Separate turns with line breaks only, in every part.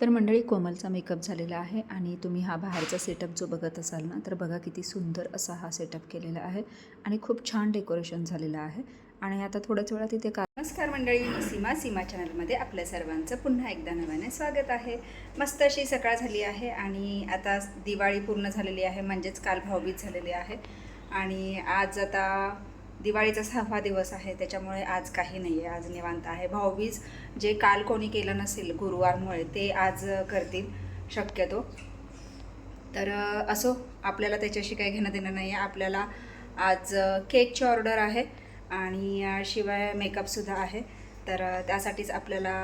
तर मंडळी कोमलचा मेकअप झालेला आहे आणि तुम्ही हा बाहेरचा सेटअप जो बघत असाल ना तर बघा किती सुंदर असा हा सेटअप केलेला आहे आणि खूप छान डेकोरेशन झालेलं आहे. आणि आता थोड्याच वेळात तिथे का
नमस्कार मंडळी मी सीमा सीमा चॅनलमध्ये आपल्या सर्वांचं पुन्हा एकदा नव्याने स्वागत आहे. मस्त अशी सकाळ झाली आहे आणि आता दिवाळी पूर्ण झालेली आहे म्हणजेच काल भाऊबीज झालेली आहे. आणि आज आता दिवाळीचा सहावा दिवस आहे त्याच्यामुळे आज काही नाही आहे आज निवांत आहे. भाऊबीज जे काल कोणी केलं नसेल गुरुवारमुळे ते आज करतील शक्यतो. तर असो आपल्याला त्याच्याशी काही घेणं देणं नाही आहे आपल्याला आज केकची ऑर्डर आहे आणि शिवाय मेकअपसुद्धा आहे. तर त्यासाठीच आपल्याला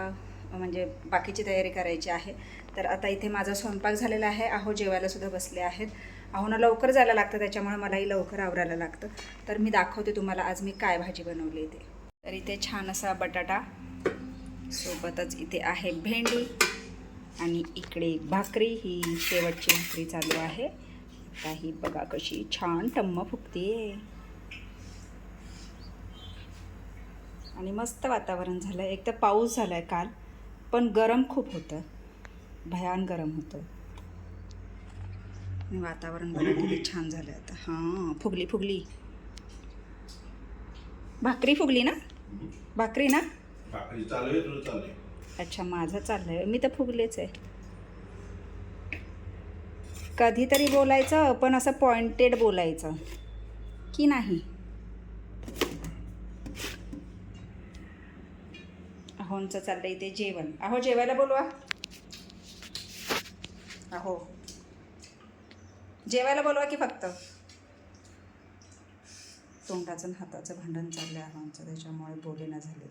म्हणजे बाकीची तयारी करायची आहे. तर आता इथे माझा स्वयंपाक झालेला आहे. अहो जेवायलासुद्धा बसले आहेत. अहोना लवकर जायला लागतं त्याच्यामुळे मलाही लवकर आवरायला लागतं. तर मी दाखवते तुम्हाला आज मी काय भाजी बनवली ते. तर इथे छान असा बटाटा सोबतच इथे आहे भेंडी आणि इकडे भाकरी. ही शेवटची भाकरी चालू आहे. आता ही बघा कशी छान टम्म फुगते आणि मस्त वातावरण झालं एक तर पाऊस झाला आहे काल पण गरम खूप होतं. भयान गरम होतं. वातावरण बघा किती छान झालं आता. हां फुगली फुगली. भाकरी फुगली ना? भाकरी ना? अच्छा माझं चाललंय. मी तर फुगलेच आहे. कधीतरी बोलायचं पण असं पॉइंटेड बोलायचं. की नाही? अहोंचं चाललंय इथे जेवण. अहो जेवायला बोलवा. हो. जेवायला बोलवा की फक्त. तोंडाचं आणि हाताचं भांडण चाललं आहे आमचं त्याच्यामुळे बोले ना झाले.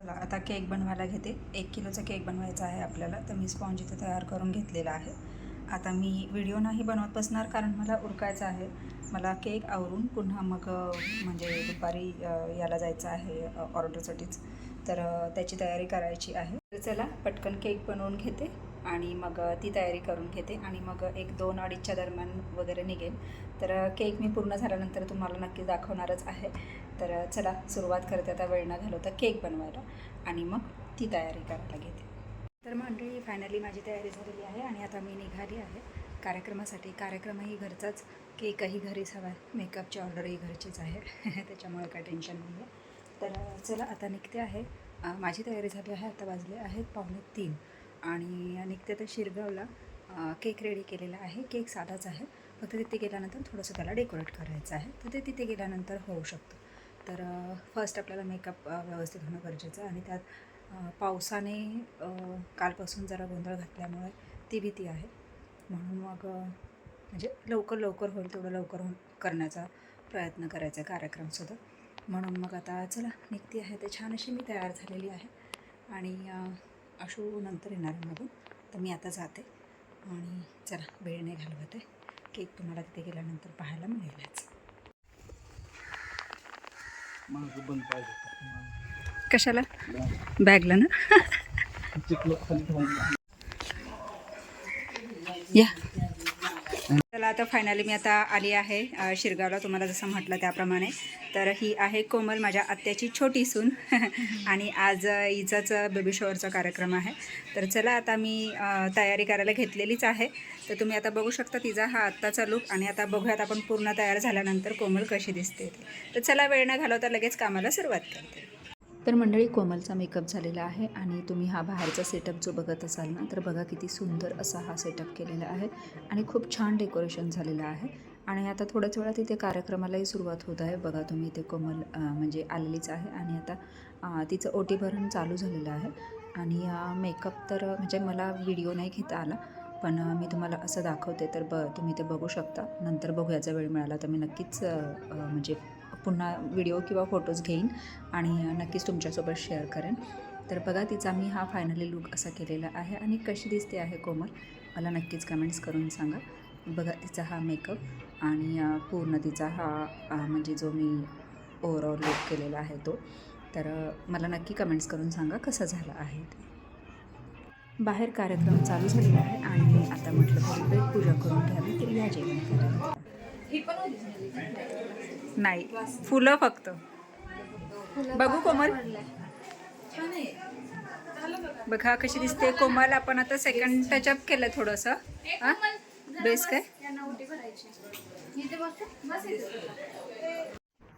चला आता केक बनवायला घेते. एक किलोचा केक बनवायचा आहे आपल्याला तर मी स्पॉन्ज इथे तयार करून घेतलेला आहे. आता मी व्हिडिओ नाही बनवत बसणार कारण मला उरकायचं आहे. मला केक आवरून पुन्हा मग म्हणजे दुपारी याला जायचं आहे ऑर्डरसाठीच. तर त्याची तयारी करायची आहे. चला पटकन केक बनवून घेते. आणि मग ती तयारी करून घेते आणि मग एक दोन अडीचच्या दरम्यान वगैरे निघेल. तर केक मी पूर्ण झाल्यानंतर तुम्हाला नक्की दाखवणारच आहे. तर चला सुरुवात करते आता वेळ न घालवता केक बनवायला आणि मग ती तयारी करायला घेते. तर मंडळी फायनली माझी तयारी झालेली आहे आणि आता मी निघाली आहे. कार्यक्रमासाठी कार्यक्रमही घरचाच केकही घरीच हवा आहे. मेकअपची ऑर्डरही घरचीच आहे. त्याच्यामुळे काय टेन्शन नाही आहे तर चला आता निघते आहे. माझी तयारी झाली आहे आता वाजले आहेत पावणे तीन. आणि निघते तर शिरगावला केक रेडी केलेला आहे. केक साधाच आहे. फक्त तिथे गेल्यानंतर थोडंसं त्याला डेकोरेट करायचं आहे. तर ते तिथे गेल्यानंतर होऊ शकतं. तर फर्स्ट आपल्याला मेकअप व्यवस्थित होणं गरजेचं आहे. आणि त्यात पावसाने कालपासून जरा गोंधळ घातल्यामुळे ती भीती आहे. म्हणून मग म्हणजे लवकर लवकर होईल तेवढं लवकर होऊन करण्याचा प्रयत्न करायचा आहे कार्यक्रमसुद्धा म्हणून मग आता चला निघती आहे. ते छान अशी मी तयार झालेली आहे. आणि अशू नंतर येणार आहे मधून तर मी आता जाते आणि चला वेळ नाही घालवत आहे. केक तुम्हाला तिथे गेल्यानंतर पाहायला मिळेलच. कशाला? बॅगला ना? या. चला आता फायनली मी आता आली आहे शिरगावला. तुम्हाला जसं म्हटलं त्याप्रमाणे. तर ही आहे कोमल माझ्या आत्याची छोटी सून. आणि आज हिचाच बेबी शॉवरचा कार्यक्रम आहे. तर चला आता मी तयारी करायला घेतलेलीच आहे. तर तुम्ही आता बघू शकता तिचा हा आत्ताचा लुक आणि आता बघूयात आपण पूर्ण तयार झाल्यानंतर कोमल कशी दिसते तर चला वेळ न घालवता लगेच कामाला सुरुवात करते.
तर मंडळी कोमलचा मेकअप झालेला आहे आणि तुम्ही हा बाहेरचा सेटअप जो बघत असाल ना तर बघा किती सुंदर असा हा सेटअप केलेला आहे आणि खूप छान डेकोरेशन झालेलं आहे. आणि आता थोड्याच वेळात इथे कार्यक्रमालाही सुरुवात होत आहे. बघा तुम्ही इथे कोमल म्हणजे आलेलीच आहे आणि आता तिचं ओटी भरण चालू झालेलं आहे. आणि मेकअप तर म्हणजे मला व्हिडिओ नाही घेता आला पण मी तुम्हाला असं दाखवते तर ब तुम्ही ते बघू शकता. नंतर बघूयाचा वेळ मिळाला तर मी नक्कीच म्हणजे पुन्हा व्हिडिओ किंवा फोटोज घेईन आणि नक्कीच तुमच्यासोबत शेअर करेन. तर बघा तिचा मी हा फायनली लुक असा केलेला आहे आणि कशी दिसते आहे कोमल मला नक्कीच कमेंट्स करून सांगा. बघा तिचा हा मेकअप आणि पूर्ण तिचा हा म्हणजे जो मी ओवरऑल लुक केलेला आहे तो. तर मला नक्की कमेंट्स करून सांगा कसा झाला आहे ते. बाहेर कार्यक्रम चालू झालेला आहे आणि आता म्हटलं तरी पूजा करून घ्यावी तर या जेवण करायला
नाही. फुलं फक्त. बघू कोमल. बघा कशी दिसते. कोमल आपण आता सेकंड टचअप केलं थोडंसं. हां? बेस काय?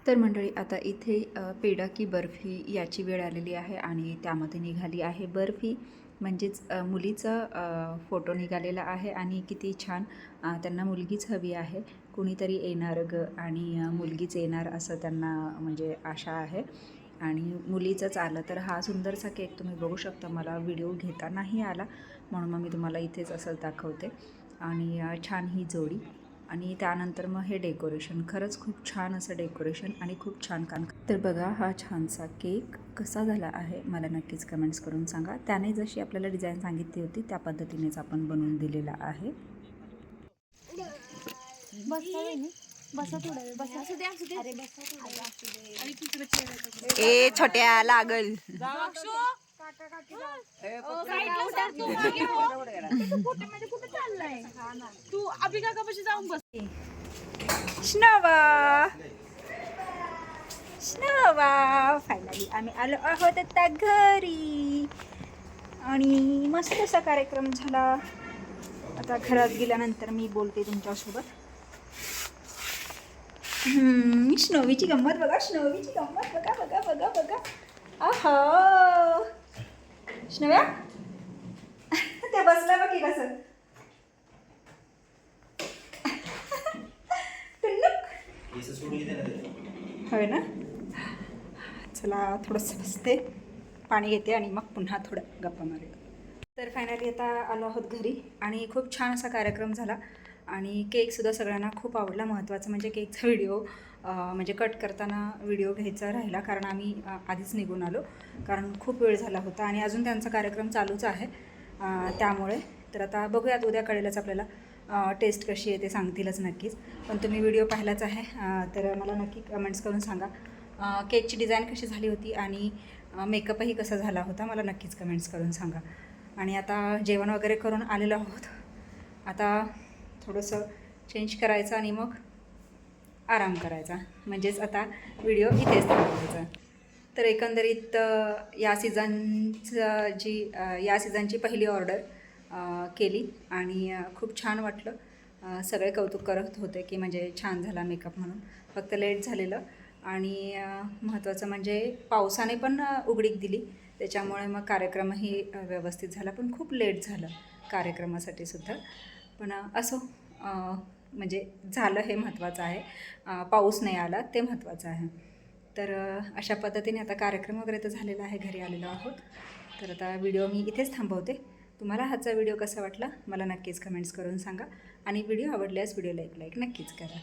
तर मंडळी आता इथे पेडा की बर्फी याची वेळ आलेली आहे आणि त्यामध्ये निघाली आहे बर्फी म्हणजेच मुलीचा फोटो निघालेला आहे आणि किती छान त्यांना मुलगीच हवी आहे. कुणीतरी येणार ग आणि मुलगीच येणार असं त्यांना म्हणजे आशा आहे. आणि मुलीचंच आलं तर हा सुंदरसा केक तुम्ही बघू शकता. मला व्हिडिओ घेता नाही आला म्हणून मग मी तुम्हाला इथेच असं दाखवते. आणि छान ही जोडी. आणि त्यानंतर मग हे डेकोरेशन. खरंच खूप छान असं डेकोरेशन आणि खूप छान काम तर बघा हा छानसा केक कसा झाला आहे मला नक्कीच कमेंट्स करून सांगा. त्याने जशी आपल्याला डिझाईन सांगितली होती त्या पद्धतीनेच आपण बनवून दिलेला आहे.
ए छोट्या लागल.
तू अभिका कपाशी जाऊन बस
स्नवा स्नवा फायनली आम्ही आलो आहोत आता घरी. आणि मस्त असा कार्यक्रम झाला. आता घरात गेल्यानंतर मी बोलते तुमच्यासोबत. स्नोवीची गंमत बघा स्नोवीची गंमत बघा बघा बघा बघा. आहो स्नोव्या ते बसलं बघ की कसं. होय ना? चला थोडंसं बसते. पाणी घेते आणि मग पुन्हा थोडं गप्पा मारूया तर फायनली आता आलो आहोत घरी आणि खूप छान असा कार्यक्रम झाला. आणि केकसुद्धा सगळ्यांना खूप आवडला. महत्त्वाचं म्हणजे केकचा व्हिडिओ म्हणजे कट करताना व्हिडिओ घ्यायचा राहिला. कारण आम्ही आधीच निघून आलो. कारण खूप वेळ झाला होता आणि अजून त्यांचा कार्यक्रम चालूच आहे. त्यामुळे. तर आता बघूयात उद्या कळेलच आपल्याला टेस्ट कशी आहे ते सांगतीलच नक्कीच. पण तुम्ही व्हिडिओ पाहिलाच आहे तर मला नक्की कमेंट्स करून सांगा. केकची डिझाईन कशी झाली होती आणि मेकअपही कसा झाला होता मला नक्कीच कमेंट्स करून सांगा. आणि आता जेवण वगैरे करून आलेलो आहोत. आता थोडंसं चेंज करायचं आणि मग आराम करायचा. म्हणजेच आता व्हिडिओ इथेच थांबवायचा. तर एकंदरीत या सीझनचं जी या सीझनची पहिली ऑर्डर केली आणि खूप छान वाटलं. सगळे कौतुक करत होते की म्हणजे छान झाला मेकअप म्हणून. फक्त लेट झालेलं आणि महत्त्वाचं म्हणजे पावसाने पण उघडीक दिली. त्याच्यामुळे मग कार्यक्रमही व्यवस्थित झाला पण खूप लेट झालं कार्यक्रमासाठी सुद्धा. पण असो म्हणजे झालं हे महत्त्वाचं आहे. पाऊस नाही आला ते महत्त्वाचं आहे. तर अशा पद्धतीने आता कार्यक्रम वगैरे तर झालेला आहे घरी आलेलो आहोत. तर आता व्हिडिओ मी इथेच थांबवते. तुम्हाला हाचा व्हिडिओ कसा वाटला मला नक्कीच कमेंट्स करून सांगा. आणि व्हिडिओ आवडल्यास व्हिडिओला एक लाईक नक्कीच करा.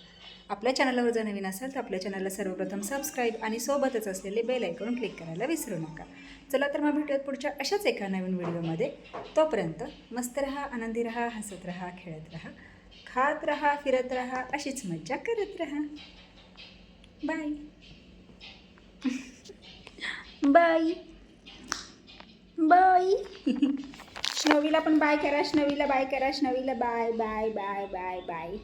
आपल्या चॅनलवर जर नवीन असाल तर आपल्या चॅनलला सर्वप्रथम सबस्क्राईब आणि सोबतच असलेले बेल आयकॉन क्लिक करायला विसरू नका. चला तर मग भेटूयात पुढच्या अशाच एका नवीन व्हिडिओमध्ये तोपर्यंत मस्त रहा आनंदी रहा हसत रहा खेळत रहा खात रहा फिरत रहा अशीच मज्जा करत रहा. बाय बाय बाय श्नवीला पण बाय करा. श्नवीला बाय करा. श्नवीला bye bye bye bye bye